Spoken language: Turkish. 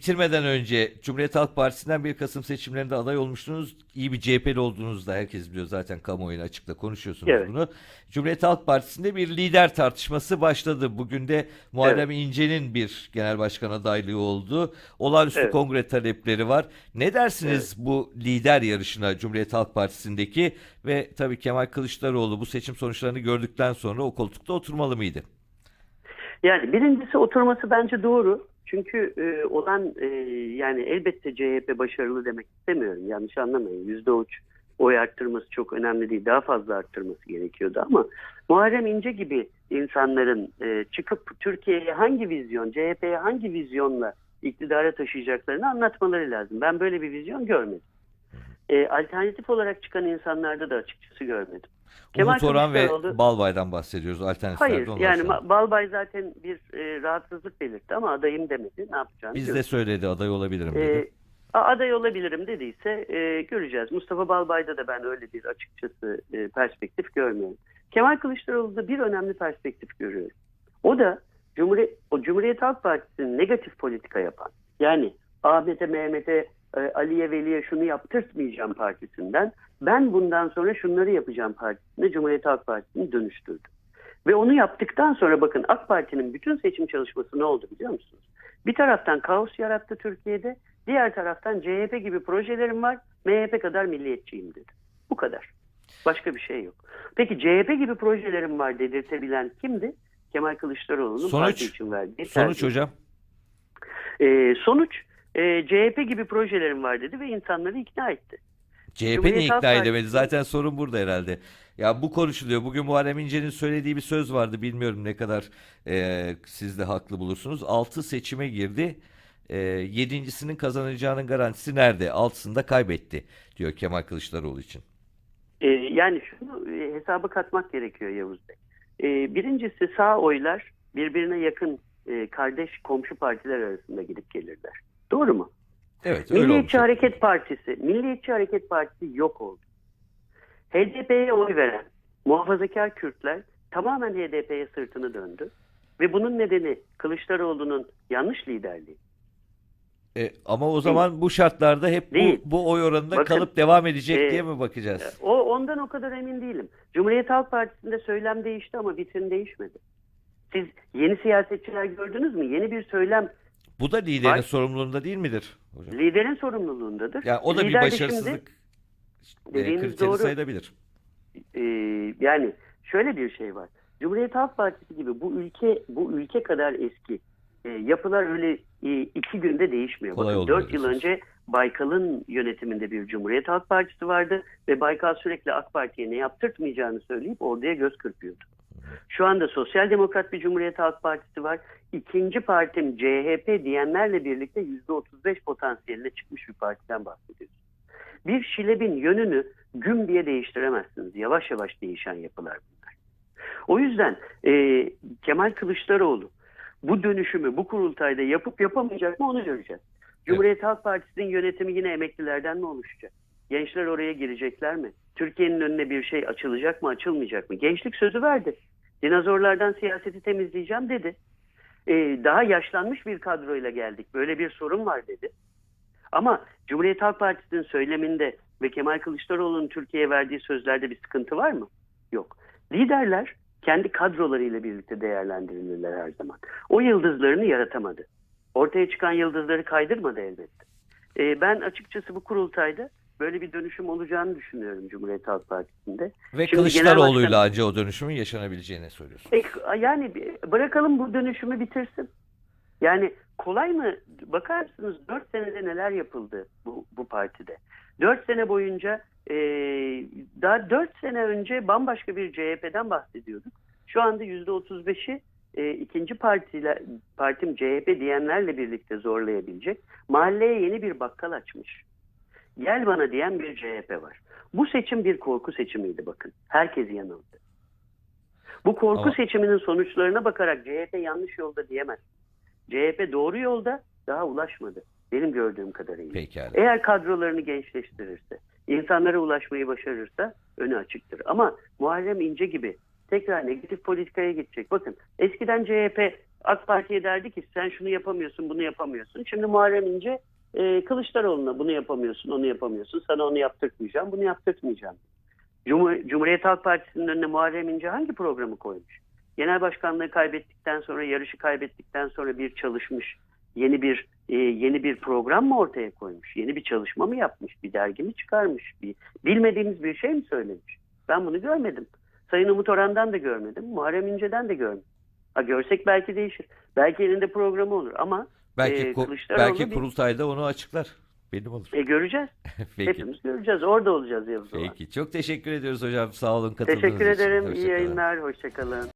bitirmeden önce Cumhuriyet Halk Partisi'nden 1 Kasım seçimlerinde aday olmuştunuz. İyi bir CHP'li olduğunuzu da herkes biliyor zaten kamuoyuna açıkla konuşuyorsunuz Evet. bunu. Cumhuriyet Halk Partisi'nde bir lider tartışması başladı. Bugün de Muharrem İnce'nin bir genel başkan adaylığı oldu. Olağanüstü Evet. kongre talepleri var. Ne dersiniz bu lider yarışına Cumhuriyet Halk Partisi'ndeki ve tabii Kemal Kılıçdaroğlu bu seçim sonuçlarını gördükten sonra o koltukta oturmalı mıydı? Yani birincisi oturması bence doğru. Çünkü e, olan e, yani elbette CHP başarılı demek istemiyorum. Yanlış anlamayın. Yüzde uç oy arttırması çok önemli değil. Daha fazla arttırması gerekiyordu ama Muharrem İnce gibi insanların e, çıkıp Türkiye'ye hangi vizyon, CHP'ye hangi vizyonla iktidara taşıyacaklarını anlatmaları lazım. Ben böyle bir vizyon görmedim. E, alternatif olarak çıkan insanlarda da açıkçası görmedim. Kemal Umut Orhan ve Balbay'dan bahsediyoruz alternatiflerde. Hayır ondan yani sonra. Balbay zaten bir e, rahatsızlık belirtti ama adayım demedi. Ne yapacağını Biz de göreceğiz. söyledi aday olabilirim dedi. E, aday olabilirim dediyse e, göreceğiz. Mustafa Balbay'da da ben öyle bir açıkçası e, perspektif görmüyorum. Kemal Kılıçdaroğlu'da bir önemli perspektif görüyorum. O da Cumhuriyet, o Cumhuriyet Halk Partisi'nin negatif politika yapan yani Ahmet'e, Mehmet'e, e, Ali'ye, Veli'ye şunu yaptırtmayacağım partisinden ben bundan sonra şunları yapacağım partisine Cumhuriyet Halk Partisi'ni dönüştürdü. Ve onu yaptıktan sonra bakın AK Parti'nin bütün seçim çalışması ne oldu biliyor musunuz? Bir taraftan kaos yarattı Türkiye'de, diğer taraftan CHP gibi projelerim var, MHP kadar milliyetçiyim dedi. Bu kadar. Başka bir şey yok. Peki CHP gibi projelerim var dedirtebilen kimdi? Kemal Kılıçdaroğlu'nun Sonuç? parti için verdiği Sonuç tercih. hocam. Ee, sonuç e, CHP gibi projelerim var dedi ve insanları ikna etti. CHP niye ikna Partisi- edemedi? Zaten sorun burada herhalde. Ya bu konuşuluyor. Bugün Muharrem İnce'nin söylediği bir söz vardı. Bilmiyorum ne kadar e, siz de haklı bulursunuz. Altı seçime girdi. E, yedincisinin kazanacağının garantisi nerede? Altısında kaybetti diyor Kemal Kılıçdaroğlu için. Ee, yani şunu e, hesaba katmak gerekiyor Yavuz Bey. Ee, birincisi sağ oylar birbirine yakın e, kardeş komşu partiler arasında gidip gelirler. Doğru mu? Evet öyle olmuş. Milliyetçi Hareket Partisi, Milliyetçi Hareket Partisi yok oldu. HDP'ye oy veren muhafazakar Kürtler tamamen HDP'ye sırtını döndü. Ve bunun nedeni Kılıçdaroğlu'nun yanlış liderliği. E, ama o zaman bu şartlarda hep bu, Değil. bu oy oranında Bakın, kalıp devam edecek e, diye mi bakacağız? O ondan o kadar emin değilim. Cumhuriyet Halk Partisi'nde söylem değişti ama bitim değişmedi. Siz yeni siyasetçiler gördünüz mü? Yeni bir söylem Bu da liderin Var. sorumluluğunda değil midir hocam? liderin sorumluluğundadır. Yani o da bir Lider de başarısızlık e, dediğiniz kriteri doğru. sayılabilir. e, yani şöyle bir şey var. Cumhuriyet Halk Partisi gibi bu ülke bu ülke kadar eski e, yapılar öyle e, iki günde değişmiyor. Kolay Bakın dört yıl önce Baykal'ın yönetiminde bir Cumhuriyet Halk Partisi vardı ve Baykal sürekli AK Parti'ye ne yaptırtmayacağını söyleyip orduya göz kırpıyordu. Şu anda Sosyal Demokrat bir Cumhuriyet Halk Partisi var. İkinci partim CHP diyenlerle birlikte %35 potansiyeline çıkmış bir partiden bahsediyoruz. Bir şilebin yönünü güm diye değiştiremezsiniz. Yavaş yavaş değişen yapılar bunlar. O yüzden e, Kemal Kılıçdaroğlu bu dönüşümü bu kurultayda yapıp yapamayacak mı onu göreceğiz. Cumhuriyet Halk Partisi'nin yönetimi yine emeklilerden mi oluşacak? Gençler oraya girecekler mi? Türkiye'nin önüne bir şey açılacak mı açılmayacak mı? Gençlik sözü verdi. Dinozorlardan siyaseti temizleyeceğim dedi. E, daha yaşlanmış bir kadroyla geldik. Böyle bir sorun var dedi. Ama Cumhuriyet Halk Partisi'nin söyleminde ve Kemal Kılıçdaroğlu'nun Türkiye'ye verdiği sözlerde bir sıkıntı var mı? Yok. Liderler kendi kadrolarıyla birlikte değerlendirilirler her zaman. O yıldızlarını yaratamadı. Ortaya çıkan yıldızları kaydırmadı elbette. Ee, ben açıkçası bu kurultayda böyle bir dönüşüm olacağını düşünüyorum Cumhuriyet Halk Partisi'nde. Ve Şimdi Kılıçdaroğlu'yla başkan- anca o dönüşümün yaşanabileceğini söylüyorsun. E, yani bırakalım bu dönüşümü bitirsin. Yani kolay mı? Bakar mısınız 4 senede neler yapıldı bu, bu partide? 4 sene boyunca e, daha 4 sene önce bambaşka bir CHP'den bahsediyorduk. Şu anda %35'i e, ikinci partiler, partim CHP diyenlerle birlikte zorlayabilecek. Mahalleye yeni bir bakkal açmış. Gel bana diyen bir CHP var. Bu seçim bir korku seçimiydi bakın. Herkes yanıldı. Bu korku Ama- seçiminin sonuçlarına bakarak CHP yanlış yolda diyemez. CHP doğru yolda daha ulaşmadı. Benim gördüğüm kadarıyla. Pekala. Eğer kadrolarını gençleştirirse, insanlara ulaşmayı başarırsa önü açıktır. Ama Muharrem İnce gibi tekrar negatif politikaya gidecek. Bakın eskiden CHP AK Parti'ye derdi ki sen şunu yapamıyorsun, bunu yapamıyorsun. Şimdi Muharrem İnce e, Kılıçdaroğlu'na bunu yapamıyorsun, onu yapamıyorsun. Sana onu yaptırtmayacağım, bunu yaptırtmayacağım. Cumhur, Cumhuriyet Halk Partisi'nin önüne Muharrem İnce hangi programı koymuş? Genel başkanlığı kaybettikten sonra, yarışı kaybettikten sonra bir çalışmış, yeni bir e, yeni bir program mı ortaya koymuş? Yeni bir çalışma mı yapmış? Bir dergi mi çıkarmış? Bir, bilmediğimiz bir şey mi söylemiş? Ben bunu görmedim. Sayın Umut Oran'dan da görmedim. Muharrem İnce'den de görmedim. Ha, görsek belki değişir. Belki elinde programı olur ama Belki e, ko- belki bir- kurultayda onu açıklar. Benim olur. e, göreceğiz. Peki. Hepimiz göreceğiz. Orada olacağız ya o zaman. Peki. Çok teşekkür ediyoruz hocam. Sağ olun katıldığınız Teşekkür için. ederim. Hoşça İyi kalın. yayınlar. Hoşçakalın.